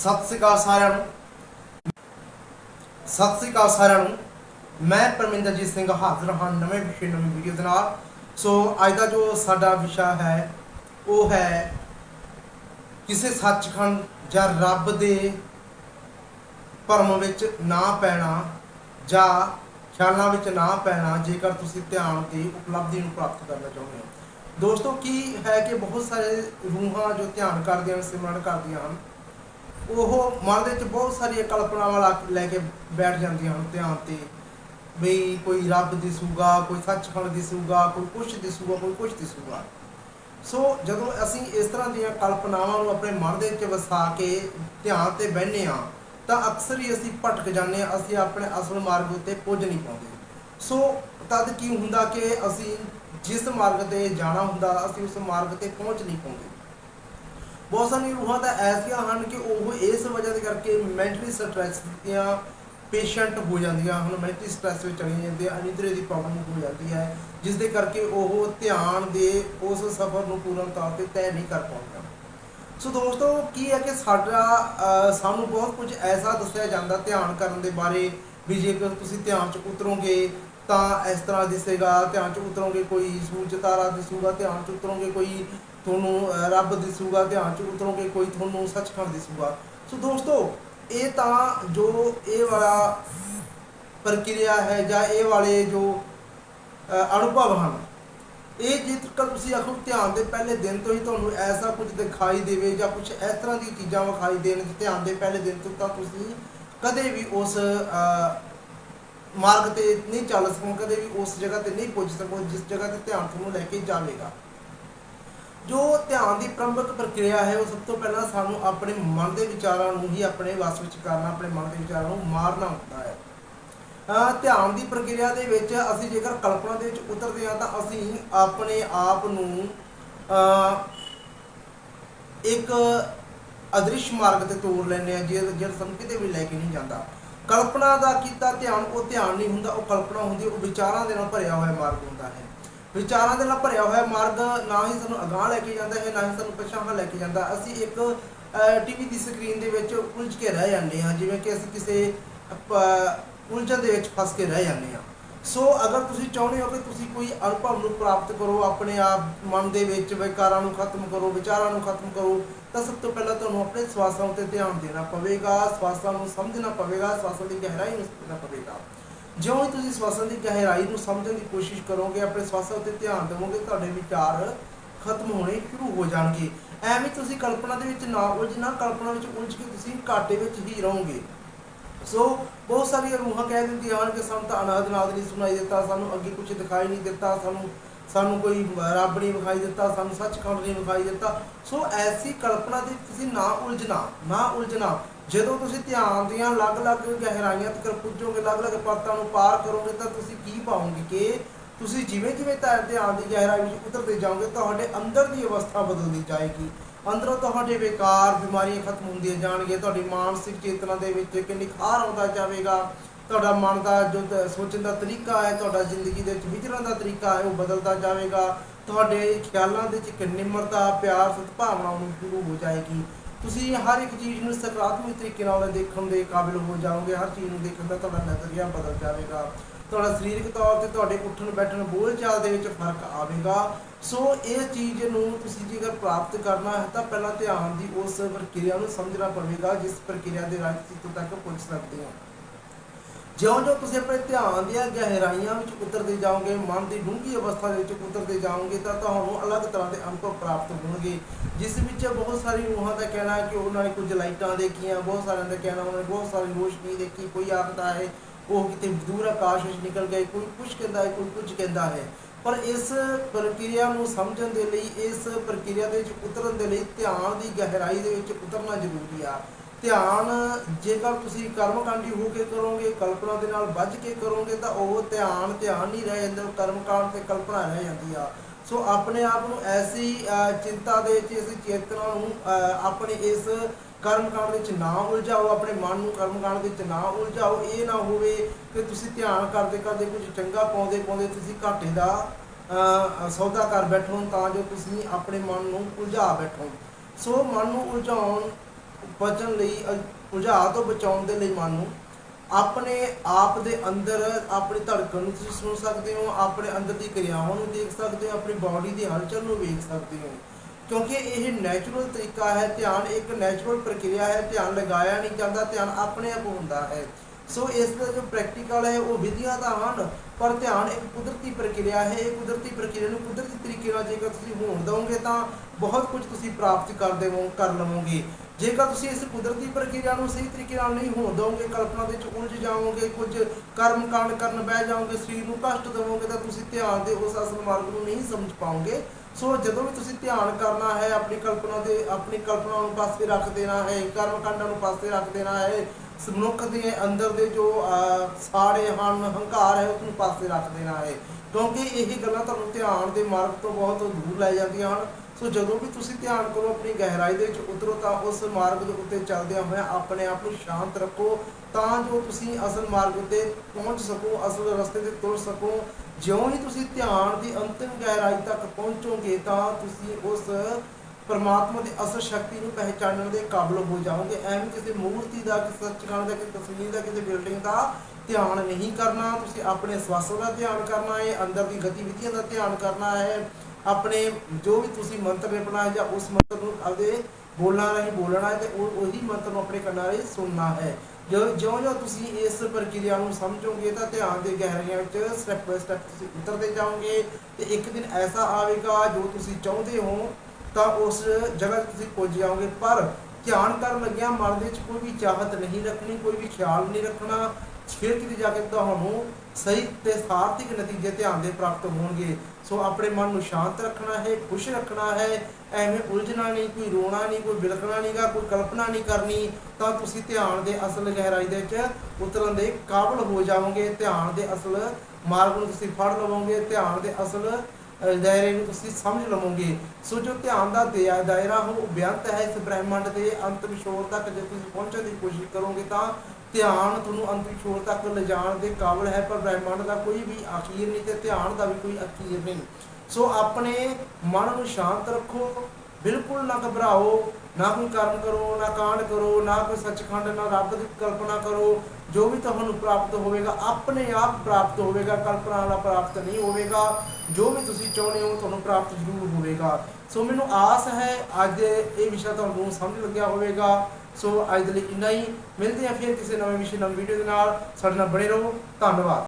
ਸਤਿ ਸ੍ਰੀ ਅਕਾਲ ਸਾਰਿਆਂ ਨੂੰ। ਸਤਿ ਸ੍ਰੀ ਅਕਾਲ ਸਾਰਿਆਂ ਨੂੰ। ਮੈਂ ਪਰਮਿੰਦਰਜੀਤ ਸਿੰਘ ਹਾਜ਼ਰ ਹਾਂ ਨਵੇਂ ਵਿਸ਼ੇ, ਨਵੀਂ ਵੀਡੀਓ ਦੇ ਨਾਲ। ਸੋ ਅੱਜ ਦਾ ਜੋ ਸਾਡਾ ਵਿਸ਼ਾ ਹੈ, ਉਹ ਹੈ ਕਿਸੇ ਸੱਚਖੰਡ ਜਾਂ ਰੱਬ ਦੇ ਭਰਮ ਵਿੱਚ ਨਾ ਪੈਣਾ ਜਾਂ ਖਿਆਲਾਂ ਵਿੱਚ ਨਾ ਪੈਣਾ, ਜੇਕਰ ਤੁਸੀਂ ਧਿਆਨ ਦੀ ਉਪਲਬਧੀ ਨੂੰ ਪ੍ਰਾਪਤ ਕਰਨਾ ਚਾਹੁੰਦੇ ਹੋ। ਦੋਸਤੋ, ਕੀ ਹੈ ਕਿ ਬਹੁਤ ਸਾਰੇ ਰੂਹਾਂ ਜੋ ਧਿਆਨ ਕਰਦੀਆਂ ਸਿਮਰਨ ਕਰਦੀਆਂ ਹਨ ਉਹ ਮਨ ਦੇ ਵਿੱਚ ਬਹੁਤ ਸਾਰੀਆਂ ਕਲਪਨਾਵਾਂ ਲਾ- ਲੈ ਕੇ ਬੈਠ ਜਾਂਦੀਆਂ ਹਨ ਧਿਆਨ ਤੇ। ਬਈ ਕੋਈ ਰੱਬ ਦਿਸੂਗਾ ਕੋਈ ਸੱਚਖੰਡ ਦਿਸੂਗਾ ਕੋਈ ਕੁਛ ਦਿਸੂਗਾ ਕੋਈ ਕੁਛ ਦਿਸੂਗਾ ਸੋ ਜਦੋਂ ਅਸੀਂ ਇਸ ਤਰ੍ਹਾਂ ਦੀਆਂ ਕਲਪਨਾਵਾਂ ਨੂੰ ਆਪਣੇ ਮਨ ਦੇ ਵਿੱਚ ਵਸਾ ਕੇ ਧਿਆਨ ਤੇ ਬਹਿੰਦੇ ਆ ਤਾਂ ਅਕਸਰ ਹੀ ਅਸੀਂ ਭਟਕ ਜਾਂਦੇ ਆ ਅਸੀਂ ਆਪਣੇ ਅਸਲ ਮਾਰਗ ਉੱਤੇ ਪੁੱਜ ਨਹੀਂ ਪਾਉਂਦੇ। ਸੋ ਤਦ ਕੀ ਹੁੰਦਾ ਕਿ ਅਸੀਂ ਜਿਸ ਮਾਰਗ ਤੇ ਜਾਣਾ ਹੁੰਦਾ, ਅਸੀਂ ਉਸ ਮਾਰਗ ਤੇ ਪਹੁੰਚ ਨਹੀਂ ਪਾਉਂਦੇ। ਬਹੁਤ ਸਾਰੀਆਂ ਰੂਹਾਂ ਤਾਂ ਐਸੀਆਂ ਹਨ ਕਿ ਉਹ ਇਸ ਵਜ੍ਹਾ ਦੇ ਕਰਕੇ ਮੈਂਟਲੀ ਸਟ੍ਰੈਸ ਦੀਆਂ ਪੇਸ਼ੈਂਟ ਹੋ ਜਾਂਦੀਆਂ ਹਨ, ਮੈਂਟਲੀ ਸਟ੍ਰੈਸ ਵਿੱਚ ਚਲੀਆਂ ਜਾਂਦੀਆਂ, ਅਨਿਦਰੇ ਦੀ ਪ੍ਰੋਬਲਮ ਹੋ ਜਾਂਦੀ ਹੈ ਜਿਸ ਦੇ ਕਰਕੇ ਉਹ ਧਿਆਨ ਦੇ ਉਸ ਸਫ਼ਰ ਨੂੰ ਪੂਰਨ ਤੌਰ ਤੇ ਤੈਅ ਨਹੀਂ ਕਰ ਪਾਉਂਦੀਆਂ। ਸੋ ਦੋਸਤੋ, ਕੀ ਹੈ ਕਿ ਸਾਡਾ ਸਾਨੂੰ ਬਹੁਤ ਕੁਝ ਐਸਾ ਦੱਸਿਆ ਜਾਂਦਾ ਧਿਆਨ ਕਰਨ ਦੇ ਬਾਰੇ ਵੀ ਜੇਕਰ ਤੁਸੀਂ ਧਿਆਨ 'ਚ ਉਤਰੋਗੇ ਤਾਂ ਇਸ ਤਰ੍ਹਾਂ ਦਿਸੇਗਾ, ਧਿਆਨ 'ਚ ਉਤਰੋਗੇ ਕੋਈ ਸੂਰਜ ਤਾਰਾ ਦਿਸੂਗਾ ਧਿਆਨ 'ਚ ਉਤਰੋਗੇ ਕੋਈ ਤੁਹਾਨੂੰ ਰੱਬ ਦਿਸੂਗਾ ਧਿਆਨ 'ਚ ਉਤਰੋਗੇ ਕੋਈ ਤੁਹਾਨੂੰ ਸੱਚਖੰਡ ਦਿਸੂਗਾ ਸੋ ਦੋਸਤੋ ਇਹ ਤਾਂ ਜੋ ਇਹ ਵਾਲਾ ਪ੍ਰਕਿਰਿਆ ਹੈ ਜਾਂ ਇਹ ਵਾਲੇ ਜੋ ਅਨੁਭਵ ਹਨ ਇਹ ਜੇਕਰ ਤੁਸੀਂ ਆਖੋ ਧਿਆਨ ਦੇ ਪਹਿਲੇ ਦਿਨ ਤੋਂ ਹੀ ਤੁਹਾਨੂੰ ਐਸਾ ਕੁਝ ਦਿਖਾਈ ਦੇਵੇ ਜਾਂ ਕੁਝ ਇਸ ਤਰ੍ਹਾਂ ਦੀ ਚੀਜ਼ਾਂ ਵਿਖਾਈ ਦੇਣ ਧਿਆਨ ਦੇ ਪਹਿਲੇ ਦਿਨ ਤੋਂ ਤਾਂ ਤੁਸੀਂ ਕਦੇ ਵੀ ਉਸ ਅਹ, ਮਾਰਗ ਤੇ ਨਹੀਂ ਚੱਲ ਸਕੋ ਕਦੇ ਵੀ ਉਸ ਜਗ੍ਹਾ ਤੇ ਨਹੀਂ ਪੁੱਜ ਸਕੋ ਜਿਸ ਜਗ੍ਹਾ ਤੇ ਧਿਆਨ ਤੁਹਾਨੂੰ ਲੈ ਕੇ ਜਾਵੇਗਾ। ਜੋ ਧਿਆਨ ਦੀ ਪ੍ਰੰਭਕ ਪ੍ਰਕਿਰਿਆ ਹੈ ਉਹ ਸਭ ਤੋਂ ਪਹਿਲਾਂ ਸਾਨੂੰ ਆਪਣੇ ਮਨ ਦੇ ਵਿਚਾਰਾਂ ਨੂੰ ਹੀ ਆਪਣੇ ਵਸ ਵਿੱਚ ਕਰਨਾ ਆਪਣੇ ਮਨ ਦੇ ਵਿਚਾਰਾਂ ਨੂੰ ਮਾਰਨਾ ਹੁੰਦਾ ਹੈ। ਅਹ ਧਿਆਨ ਦੀ ਪ੍ਰਕਿਰਿਆ ਦੇ ਵਿੱਚ ਅਸੀਂ ਜੇਕਰ ਕਲਪਨਾ ਦੇ ਵਿੱਚ ਉਤਰਦੇ ਹਾਂ ਤਾਂ ਅਸੀਂ ਆਪਣੇ ਆਪ ਨੂੰ ਅਹ, ਇੱਕ ਅਦ੍ਰਿਸ਼ ਮਾਰਗ ਤੇ ਤੋਰ ਲੈਂਦੇ ਆ ਜਿਹੜਾ ਜਿਹੜਾ ਸਾਨੂੰ ਕਿਤੇ ਵੀ ਲੈ ਕੇ ਨਹੀਂ ਜਾਂਦਾ। ਕਲਪਨਾ ਦਾ ਕੀਤਾ ਧਿਆਨ ਉਹ ਧਿਆਨ ਨਹੀਂ ਹੁੰਦਾ ਉਹ ਕਲਪਨਾ ਹੁੰਦੀ ਉਹ ਵਿਚਾਰਾਂ ਦੇ ਨਾਲ ਭਰਿਆ ਹੋਇਆ ਮਾਰਗ ਹੁੰਦਾ ਹੈ। ਵਿਚਾਰਾਂ ਦੇ ਨਾਲ ਭਰਿਆ ਹੋਇਆ ਮਾਰਗ ਨਾ ਹੀ ਸਾਨੂੰ ਅਗਾਹ ਲੈ ਕੇ ਜਾਂਦਾ ਹੈ, ਨਾ ਹੀ ਸਾਨੂੰ ਪਛਾਣ ਲੈ ਕੇ ਜਾਂਦਾ। ਅਸੀਂ ਇੱਕ ਟੀਵੀ ਦੀ ਸਕਰੀਨ ਦੇ ਵਿੱਚ ਉਲਝ ਕੇ ਰਹਿ ਜਾਂਦੇ ਹਾਂ, ਜਿਵੇਂ ਕਿ ਅਸੀਂ ਕਿਸੇ ਉਲਝਣ ਦੇ ਵਿੱਚ ਫਸ ਕੇ ਰਹਿ ਜਾਂਦੇ ਹਾਂ। ਸੋ ਅਗਰ ਤੁਸੀਂ ਚਾਹੁੰਦੇ ਹੋ ਕਿ ਤੁਸੀਂ ਕੋਈ ਅਨੁਭਵ ਨੂੰ ਪ੍ਰਾਪਤ ਕਰੋ, ਆਪਣੇ ਆਪ ਮਨ ਦੇ ਵਿੱਚ ਵਿਕਾਰਾਂ ਨੂੰ ਖਤਮ ਕਰੋ, ਵਿਚਾਰਾਂ ਨੂੰ ਖਤਮ ਕਰੋ, ਤਾਂ ਸਭ ਤੋਂ ਪਹਿਲਾਂ ਤੁਹਾਨੂੰ ਆਪਣੇ ਸਵਾਸਾਂ ਉੱਤੇ ਧਿਆਨ ਦੇਣਾ ਪਵੇਗਾ, ਸਵਾਸਾਂ ਨੂੰ ਸਮਝਣਾ ਪਵੇਗਾ, ਸਵਾਸਾਂ ਦੀ ਗਹਿਰਾਈ ਨੂੰ ਸਮਝਣਾ ਪਵੇਗਾ। ਜਿਉਂ ਹੀ ਤੁਸੀਂ ਸਵਾਸਾਂ ਦੀ ਗਹਿਰਾਈ ਨੂੰ ਸਮਝਣ ਦੀ ਕੋਸ਼ਿਸ਼ ਕਰੋਗੇ, ਆਪਣੇ ਸਵਾਸਾਂ ਉੱਤੇ ਧਿਆਨ ਦੇਵੋਗੇ, ਤੁਹਾਡੇ ਵਿਚਾਰ ਖਤਮ ਹੋਣੇ ਸ਼ੁਰੂ ਹੋ ਜਾਣਗੇ। ਐਵੇਂ ਤੁਸੀਂ ਕਲਪਨਾ ਦੇ ਵਿੱਚ ਨਾ ਉਲਝਣਾ ਕਲਪਨਾ ਵਿੱਚ ਉਲਝ ਕੇ ਤੁਸੀਂ ਘਾਟੇ ਵਿੱਚ ਹੀ ਰਹੋਗੇ। ਸੋ ਬਹੁਤ ਸਾਰੀਆਂ ਰੂਹਾਂ ਕਹਿ ਦਿੰਦੀਆਂ ਹਨ ਕਿ ਸਾਨੂੰ ਤਾਂ ਅਨਾਦ ਨਾਦ ਨਹੀਂ ਸੁਣਾਈ ਦਿੱਤਾ, ਸਾਨੂੰ ਅੱਗੇ ਕੁਝ ਦਿਖਾਈ ਨਹੀਂ ਦਿੱਤਾ, ਸਾਨੂੰ ਸਾਨੂੰ ਕੋਈ ਰੱਬ ਨਹੀਂ ਵਿਖਾਈ ਦਿੱਤਾ, ਸਾਨੂੰ ਸੱਚਖੰਡ ਨਹੀਂ ਵਿਖਾਈ ਦਿੱਤਾ। ਸੋ ਐਸੀ ਕਲਪਨਾ ਦੀ ਤੁਸੀਂ ਨਾ ਉਲਝਣਾ ਨਾ ਉਲਝਣਾ। ਜਦੋਂ ਤੁਸੀਂ ਧਿਆਨ ਦੀਆਂ ਅਲੱਗ-ਅਲੱਗ ਗਹਿਰਾਈਆਂ ਤੱਕ ਪੁੱਜੋਗੇ, ਅਲੱਗ-ਅਲੱਗ ਪਰਤਾਂ ਨੂੰ ਪਾਰ ਕਰੋਗੇ, ਤਾਂ ਤੁਸੀਂ ਕੀ ਪਾਓਗੇ ਕਿ ਤੁਸੀਂ ਜਿਵੇਂ ਜਿਵੇਂ ਧਿਆਨ ਦੀ ਗਹਿਰਾਈ ਵਿੱਚ ਉਤਰਦੇ ਜਾਓਗੇ, ਤੁਹਾਡੇ ਅੰਦਰ ਦੀ ਅਵਸਥਾ ਬਦਲਦੀ ਜਾਏਗੀ। ਅੰਦਰੋਂ ਤੁਹਾਡੇ ਵਿਕਾਰ ਬਿਮਾਰੀਆਂ ਖਤਮ ਹੁੰਦੀਆਂ ਜਾਣਗੀਆਂ, ਤੁਹਾਡੀ ਮਾਨਸਿਕ ਚੇਤਨਾ ਦੇ ਵਿੱਚ ਇੱਕ ਨਿਖਾਰ ਆਉਂਦਾ ਜਾਵੇਗਾ। ਤੁਹਾਡਾ ਮਨ ਦਾ ਜੋ ਤ- ਸੋਚਣ ਦਾ ਤਰੀਕਾ ਹੈ, ਤੁਹਾਡਾ ਜ਼ਿੰਦਗੀ ਦੇ ਵਿੱਚ ਵਿਚਰਨ ਦਾ ਤਰੀਕਾ ਹੈ, ਉਹ ਬਦਲਦਾ ਜਾਵੇਗਾ। ਤੁਹਾਡੇ ਖਿਆਲਾਂ ਦੇ ਵਿੱਚ ਇੱਕ ਨਿਮਰਤਾ, ਪਿਆਰ, ਸਦਭਾਵਨਾ ਆਉਣੀ ਸ਼ੁਰੂ ਹੋ ਜਾਏਗੀ। ਤੁਸੀਂ ਹਰ ਇੱਕ ਚੀਜ਼ ਨੂੰ ਸਕਾਰਾਤਮਕ ਤਰੀਕੇ ਨਾਲ ਦੇਖਣ ਦੇ ਕਾਬਿਲ ਹੋ ਜਾਓਗੇ। ਹਰ ਚੀਜ਼ ਨੂੰ ਦੇਖਣ ਦਾ ਤੁਹਾਡਾ ਨਜ਼ਰੀਆ ਬਦਲ ਜਾਵੇਗਾ। ਤੁਹਾਡਾ ਸਰੀਰਕ ਤੌਰ ਤੇ ਤੁਹਾਡੇ ਉੱਠਣ, ਬੈਠਣ ਬੋਲ ਚਾਲ ਦੇ ਵਿੱਚ ਫ਼ਰਕ ਆਵੇਗਾ। ਸੋ ਇਹ ਚੀਜ਼ ਨੂੰ ਤੁਸੀਂ ਜੇਕਰ ਪ੍ਰਾਪਤ ਕਰਨਾ ਹੈ, ਤਾਂ ਪਹਿਲਾਂ ਧਿਆਨ ਦੀ ਉਸ ਪ੍ਰਕਿਰਿਆ ਨੂੰ ਸਮਝਣਾ ਪਵੇਗਾ, ਜਿਸ ਪ੍ਰਕਿਰਿਆ ਦੇ ਰਾਹੀਂ ਤੁਸੀਂ ਇੱਥੋਂ ਤੱਕ ਪਹੁੰਚ ਸਕਦੇ ਹੋ। ਜਿਉਂ-ਜਿਉਂ ਤੁਸੀਂ ਆਪਣੇ ਧਿਆਨ ਦੀਆਂ ਗਹਿਰਾਈਆਂ ਵਿੱਚ ਉਤਰਦੇ ਜਾਓਗੇ, ਮਨ ਦੀ ਡੂੰਘੀ ਅਵਸਥਾ ਦੇ ਵਿੱਚ ਉਤਰਦੇ ਜਾਓਗੇ, ਤਾਂ ਤੁਹਾਨੂੰ ਅਲੱਗ ਤਰ੍ਹਾਂ ਦੇ ਅਨੁਭਵ ਪ੍ਰਾਪਤ ਹੋਣਗੇ। ਜਿਸ ਵਿੱਚ ਬਹੁਤ ਸਾਰੀ ਰੂਹਾਂ ਦਾ ਕਹਿਣਾ ਕਿ ਉਹਨਾਂ ਨੇ ਕੁਝ ਲਾਈਟਾਂ ਦੇਖੀਆਂ, ਬਹੁਤ ਸਾਰਿਆਂ ਦਾ ਕਹਿਣਾ, ਉਹਨਾਂ ਨੇ ਬਹੁਤ ਸਾਰੀ ਰੋਸ਼ਨੀ ਦੇਖੀ, ਕੋਈ ਆਖਦਾ ਹੈ, ਉਹ ਕਿਤੇ ਦੂਰ ਆਕਾਸ਼ ਵਿੱਚ ਨਿਕਲ ਗਏ, ਕੋਈ ਕੁਝ ਕਹਿੰਦਾ ਹੈ, ਕੋਈ ਕੁਝ ਕਹਿੰਦਾ ਹੈ। ਪਰ ਇਸ ਪ੍ਰਕਿਰਿਆ ਨੂੰ ਸਮਝਣ ਦੇ ਲਈ, ਇਸ ਪ੍ਰਕਿਰਿਆ ਦੇ ਵਿੱਚ ਉਤਰਨ ਦੇ ਲਈ ਧਿਆਨ ਦੀ ਗਹਿਰਾਈ ਦੇ ਵਿੱਚ ਉਤਰਨਾ ਜ਼ਰੂਰੀ ਆ। ਧਿਆਨ, ਜੇਕਰ ਤੁਸੀਂ ਕਰਮਕਾਂਡੀ ਹੋ ਕੇ ਕਰੋਗੇ, ਕਲਪਨਾ ਦੇ ਨਾਲ ਵੱਜ ਕੇ ਕਰੋਗੇ, ਤਾਂ ਉਹ ਧਿਆਨ ਧਿਆਨ ਨਹੀਂ ਰਹਿ ਜਾਂਦਾ, ਉਹ ਕਰਮਕਾਂਡ ਤੇ ਕਲਪਨਾ ਰਹਿ ਜਾਂਦੀ ਆ। ਸੋ ਆਪਣੇ ਆਪ ਨੂੰ ਐਸੀ ਚਿੰਤਾ ਦੇ ਵਿੱਚ, ਐਸੀ ਚੇਤਨਾ ਨੂੰ ਆਪਣੇ ਇਸ ਕਰਮਕਾਂਡ ਵਿੱਚ ਨਾ ਉਲਝਾਓ, ਆਪਣੇ ਮਨ ਨੂੰ ਕਰਮਕਾਂਡ ਵਿੱਚ ਨਾ ਉਲਝਾਓ। ਇਹ ਨਾ ਹੋਵੇ ਕਿ ਤੁਸੀਂ ਧਿਆਨ ਕਰਦੇ ਕਰਦੇ ਕੁਝ ਚੰਗਾ ਪਾਉਂਦੇ ਪਾਉਂਦੇ ਤੁਸੀਂ ਘਾਟੇ ਦਾ ਸੌਦਾ ਕਰ ਬੈਠੋ ਤਾਂ ਜੋ ਤੁਸੀਂ ਆਪਣੇ ਮਨ ਨੂੰ ਉਲਝਾ ਬੈਠੋ। ਸੋ ਮਨ ਨੂੰ ਉਲਝਾਉਣ ਬਚਣ ਲਈ ਅ, ਤੋਂ ਬਚਾਉਣ ਦੇ ਲਈ ਮਨ। ਨੂੰ ਆਪਣੇ ਆਪ ਦੇ ਅੰਦਰ ਆਪਣੀ ਧੜਕਣ ਨੂੰ ਤੁਸੀਂ ਸੁਣ ਸਕਦੇ ਹੋ ਆਪਣੇ ਅੰਦਰ ਦੀ ਕਿਰਿਆਵਾਂ ਨੂੰ ਦੇਖ ਸਕਦੇ ਹੋ ਆਪਣੀ ਬਾਡੀ ਦੀ ਹਲਚਲ ਨੂੰ ਵੇਖ ਸਕਦੇ ਹੋ। ਕਿਉਂਕਿ ਇਹ ਨੈਚੁਰਲ ਤਰੀਕਾ ਹੈ ਧਿਆਨ ਇੱਕ ਨੈਚੁਰਲ ਪ੍ਰਕਿਰਿਆ ਹੈ ਧਿਆਨ ਲਗਾਇਆ ਨਹੀਂ ਜਾਂਦਾ ਧਿਆਨ ਆਪਣੇ ਆਪ ਹੁੰਦਾ ਹੈ। ਸੋ ਇਸ ਦਾ ਜੋ ਪ੍ਰੈਕਟੀਕਲ ਹੈ ਉਹ ਵਿਧੀਆਂ ਤਾਂ ਹਨ ਪਰ ਧਿਆਨ ਇੱਕ ਕੁਦਰਤੀ ਪ੍ਰਕਿਰਿਆ ਹੈ, ਇਹ ਕੁਦਰਤੀ ਪ੍ਰਕਿਰਿਆ ਨੂੰ ਕੁਦਰਤੀ ਤਰੀਕੇ ਨਾਲ ਜੇਕਰ ਤੁਸੀਂ ਹੋਣ ਦਿਓਗੇ ਤਾਂ ਬਹੁਤ ਕੁਝ ਤੁਸੀਂ ਪ੍ਰਾਪਤ ਕਰ ਦੇਵੋ, ਕਰ ਲਵੋਗੇ। ਜੇਕਰ ਤੁਸੀਂ ਇਸ ਕੁਦਰਤੀ ਪ੍ਰਕਿਰਿਆ ਨੂੰ ਸਹੀ ਤਰੀਕੇ ਨਾਲ ਨਹੀਂ ਹੋਣ ਦਿਓਗੇ ਕਲਪਨਾ ਦੇ ਵਿੱਚ ਉਲਝ ਜਾਓਗੇ ਕੁਝ ਕਰਮ ਕਾਂਡ ਕਰਨ ਬਹਿ ਜਾਓਗੇ ਸਰੀਰ ਨੂੰ ਕਸ਼ਟ ਦੇਵੋਗੇ ਤਾਂ ਤੁਸੀਂ ਧਿਆਨ ਦੇ ਉਸ ਅਸਲ ਮਾਰਗ ਨੂੰ ਨਹੀਂ ਸਮਝ ਪਾਓਗੇ। ਸੋ ਜਦੋਂ ਵੀ ਤੁਸੀਂ ਧਿਆਨ ਕਰਨਾ ਹੈ, ਆਪਣੀ ਕਲਪਨਾ ਦੇ, ਆਪਣੀ ਕਲਪਨਾ ਨੂੰ ਪਾਸੇ ਰੱਖ ਦੇਣਾ ਹੈ, ਕਰਮ ਕਾਂਡਾਂ ਨੂੰ ਪਾਸੇ ਰੱਖ ਦੇਣਾ ਹੈ ਮਨੁੱਖ ਦੇ ਅੰਦਰ ਦੇ ਜੋ ਸਾੜੇ ਹਨ, ਹੰਕਾਰ ਹੈ ਉਸ ਨੂੰ ਪਾਸੇ ਰੱਖ ਦੇਣਾ ਹੈ। ਕਿਉਂਕਿ ਇਹ ਗੱਲਾਂ ਤੁਹਾਨੂੰ ਧਿਆਨ ਦੇ ਮਾਰਗ ਤੋਂ ਬਹੁਤ ਦੂਰ ਲੈ ਜਾਂਦੀਆਂ ਹਨ। ਸੋ ਜਦੋਂ ਵੀ ਤੁਸੀਂ ਧਿਆਨ ਕਰੋ ਆਪਣੀ ਗਹਿਰਾਈ ਦੇ ਵਿੱਚ ਉਤਰੋ ਤਾਂ ਉਸ ਮਾਰਗ ਦੇ ਉੱਤੇ ਚੱਲਦਿਆਂ ਹੋਇਆਂ ਆਪਣੇ ਆਪ ਨੂੰ ਸ਼ਾਂਤ ਰੱਖੋ, ਤਾਂ ਜੋ ਤੁਸੀਂ ਅਸਲ ਮਾਰਗ ਉੱਤੇ ਪਹੁੰਚ ਸਕੋ, ਅਸਲ ਰਸਤੇ ਤੇ ਤੁਰ ਸਕੋ। ਜਿਉਂ ਹੀ ਤੁਸੀਂ ਧਿਆਨ ਦੀ ਅੰਤਿਮ ਗਹਿਰਾਈ ਤੱਕ ਪਹੁੰਚੋਗੇ ਤਾਂ ਤੁਸੀਂ ਉਸ ਪਰਮਾਤਮਾ ਦੀ ਅਸਲ ਸ਼ਕਤੀ ਨੂੰ ਪਹਿਚਾਨਣ ਦੇ ਕਾਬਿਲ ਹੋ ਜਾਓਗੇ। ਐਵੇਂ ਕਿਸੇ ਮੂਰਤੀ ਦਾ, ਕਿਸੇ ਸੱਚਖੰਡ ਦਾ, ਕਿਸੇ ਤਸਵੀਰ ਦਾ, ਕਿਸੇ ਬਿਲਡਿੰਗ ਦਾ ਧਿਆਨ ਨਹੀਂ ਕਰਨਾ। ਤੁਸੀਂ ਆਪਣੇ ਸਵਾਸਾਂ ਦਾ ਧਿਆਨ ਕਰਨਾ ਹੈ, ਅੰਦਰ ਦੀ ਗਤੀਵਿਧੀਆਂ ਦਾ ਧਿਆਨ ਕਰਨਾ ਹੈ। ਆਪਣੇ ਜੋ ਵੀ ਤੁਸੀਂ ਮੰਤਰ ਨੇ ਬਣਾਇਆ ਜਾਂ ਉਸ ਮੰਤਰ ਨੂੰ ਆਪਦੇ ਬੋਲਣਾ ਨਹੀਂ ਬੋਲਣਾ ਹੈ ਤੇ ਉਹੀ ਮੰਤਰ ਨੂੰ ਆਪਣੇ ਕੰਨਾਂ ਵਿੱਚ ਸੁਣਨਾ ਹੈ। ਜੋ ਜਿਉਂ ਜਿਉਂ ਤੁਸੀਂ ਇਸ ਪ੍ਰਕਿਰਿਆ ਨੂੰ ਸਮਝੋਗੇ ਤਾਂ ਧਿਆਨ ਦੇ ਗਹਿਰਾਈਆਂ ਵਿੱਚ ਸਟੈਪ ਬਾਈ ਸਟੈਪ ਤੁਸੀਂ ਉਤਰਦੇ ਜਾਓਗੇ ਤੇ ਇੱਕ ਦਿਨ ਐਸਾ ਆਵੇਗਾ ਜੋ ਤੁਸੀਂ ਚਾਹੁੰਦੇ ਹੋ ਤਾਂ ਉਸ ਜਗ੍ਹਾ ਤੇ ਤੁਸੀਂ ਪੁੱਜ ਜਾਓਗੇ। ਪਰ ਧਿਆਨ ਕਰਨ ਲੱਗਿਆ ਮਨ ਦੇ ਵਿੱਚ ਕੋਈ ਵੀ ਚਾਹਤ ਨਹੀਂ ਰੱਖਣੀ, ਕੋਈ ਵੀ ਖਿਆਲ ਨਹੀਂ ਰੱਖਣਾ। ਫਿਰ ਕਿਤੇ ਜਾ ਕੇ ਤੁਹਾਨੂੰ ਸਹੀ ਤੇ ਸਾਰਥਿਕ ਨਤੀਜੇ ਧਿਆਨ ਦੇ ਪ੍ਰਾਪਤ ਹੋਣਗੇ। ਸੋ ਆਪਣੇ ਮਨ ਨੂੰ ਸ਼ਾਂਤ ਰੱਖਣਾ ਹੈ, ਖੁਸ਼ ਰੱਖਣਾ ਹੈ। ਐਵੇਂ ਉਲਝਣਾ ਨਹੀਂ, ਕੋਈ ਰੋਣਾ ਨਹੀਂ, ਕੋਈ ਬਿਲਕਣਾ ਨਹੀਂਗਾ, ਕੋਈ ਕਲਪਨਾ ਨਹੀਂ ਕਰਨੀ। ਤਾਂ ਤੁਸੀਂ ਧਿਆਨ ਦੇ ਅਸਲ ਗਹਿਰਾਈ ਦੇ ਵਿੱਚ ਉਤਰਨ ਦੇ ਕਾਬਲ ਹੋ ਜਾਓਗੇ। ਧਿਆਨ ਦੇ ਅਸਲ ਮਾਰਗ ਨੂੰ ਤੁਸੀਂ ਫੜ ਲਵੋਗੇ। ਧਿਆਨ ਦੇ ਅਸਲ ਦਾਇਰੇ ਨੂੰ ਤੁਸੀਂ ਸਮਝ ਲਵੋਗੇ। ਸੋ ਜੋ ਧਿਆਨ ਦਾ ਦਾਇਰਾ ਉਹ ਬੇਅੰਤ ਹੈ ਇਸ ਬ੍ਰਹਿਮੰਡ ਦੇ ਅੰਤਿਮ ਛੋਰ ਤੱਕ। ਜੇ ਤੁਸੀਂ ਪਹੁੰਚਣ ਦੀ ਕੋਸ਼ਿਸ਼ ਕਰੋਗੇ ਤਾਂ ਧਿਆਨ ਤੁਹਾਨੂੰ ਅੰਤਿਮ ਛੋਰ ਤੱਕ ਲਿਜਾਣ ਦੇ ਕਾਬਿਲ ਹੈ, ਪਰ ਬ੍ਰਹਿਮੰਡ ਦਾ ਕੋਈ ਵੀ ਅਖੀਰ ਨਹੀਂ ਤੇ ਧਿਆਨ ਦਾ ਵੀ ਕੋਈ ਅਖੀਰ ਨਹੀਂ। ਸੋ ਆਪਣੇ ਮਨ ਨੂੰ ਸ਼ਾਂਤ ਰੱਖੋ, ਬਿਲਕੁਲ ਨਾ ਘਬਰਾਓ, ਨਾ ਕੋਈ ਕਰਮ ਕਰੋ, ਨਾ ਕਾਂਡ ਕਰੋ, ਨਾ ਕੋਈ ਸੱਚਖੰਡ, ਨਾ ਰੱਬ ਦੀ ਕਲਪਨਾ ਕਰੋ। ਜੋ ਵੀ ਤੁਹਾਨੂੰ ਪ੍ਰਾਪਤ ਹੋਵੇਗਾ, ਆਪਣੇ ਆਪ ਪ੍ਰਾਪਤ ਹੋਵੇਗਾ, ਕਲਪਨਾ ਵਾਲਾ ਪ੍ਰਾਪਤ ਨਹੀਂ ਹੋਵੇਗਾ। ਜੋ ਵੀ ਤੁਸੀਂ ਚਾਹੁੰਦੇ ਹੋ, ਤੁਹਾਨੂੰ ਪ੍ਰਾਪਤ ਜ਼ਰੂਰ ਹੋਵੇਗਾ। ਸੋ ਮੈਨੂੰ ਆਸ ਹੈ, ਅੱਜ ਇਹ ਵਿਸ਼ਾ ਤੁਹਾਨੂੰ ਸਮਝ ਲੱਗਿਆ ਹੋਵੇਗਾ। ਸੋ ਅੱਜ ਦੇ ਲਈ ਇੰਨਾ ਹੀ। ਮਿਲਦੇ ਆ ਫਿਰ ਕਿਸੇ ਨਵੇਂ ਵਿਸ਼ੇ ਨਵੀਂ ਵੀਡੀਓ ਦੇ ਨਾਲ। ਸਾਡੇ ਨਾਲ ਬਣੇ ਰਹੋ। ਧੰਨਵਾਦ।